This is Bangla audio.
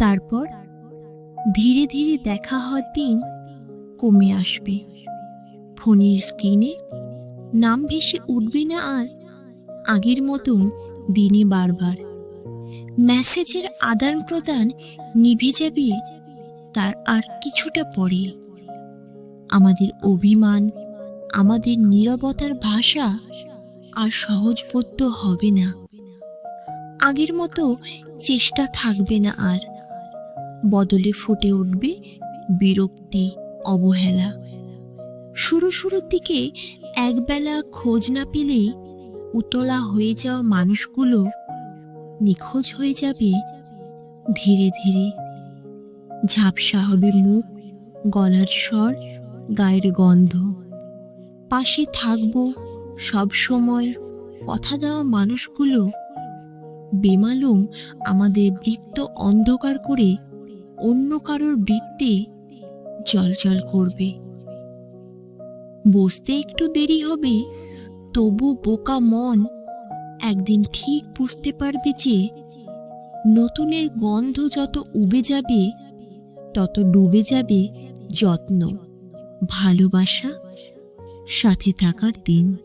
তারপর ধীরে ধীরে দেখা হওয়ার দিন কমে আসবে। ফোনের স্ক্রিনে নাম ভেসে উঠবে না আর আগের মতন দিনে বারবার। মেসেজের আদান প্রদান নিভে যাবে তার আর কিছুটা পরে। আমাদের অভিমান, আমাদের নীরবতার ভাষা আর সহজবোধ্য হবে না। আগের মতো চেষ্টা থাকবে না আর বদলে ফুটে উঠবে বিরক্তি, অবহেলা। শুরু শুরুর দিকে একবেলা খোঁজ না পেলেই উতলা হয়ে যাওয়া মানুষগুলো নিখোঁজ হয়ে যাবে। ধীরে ধীরে ঝাপসা হবে মুখ, গলার স্বর, গায়ের গন্ধ। পাশে থাকব সব সময় কথা দেওয়া মানুষগুলো। বেমালুম আমাদের বৃত্ত অন্ধকার করে অন্য কারোর বৃত্তে জলজল করবে। বুঝতে একটু দেরি হবে, তবু বোকা মন একদিন ঠিক বুঝতে পারবে যে নতুনের গন্ধ যত উবে যাবে, তত ডুবে যাবে যত্ন, ভালোবাসা, সাথে থাকার দিন।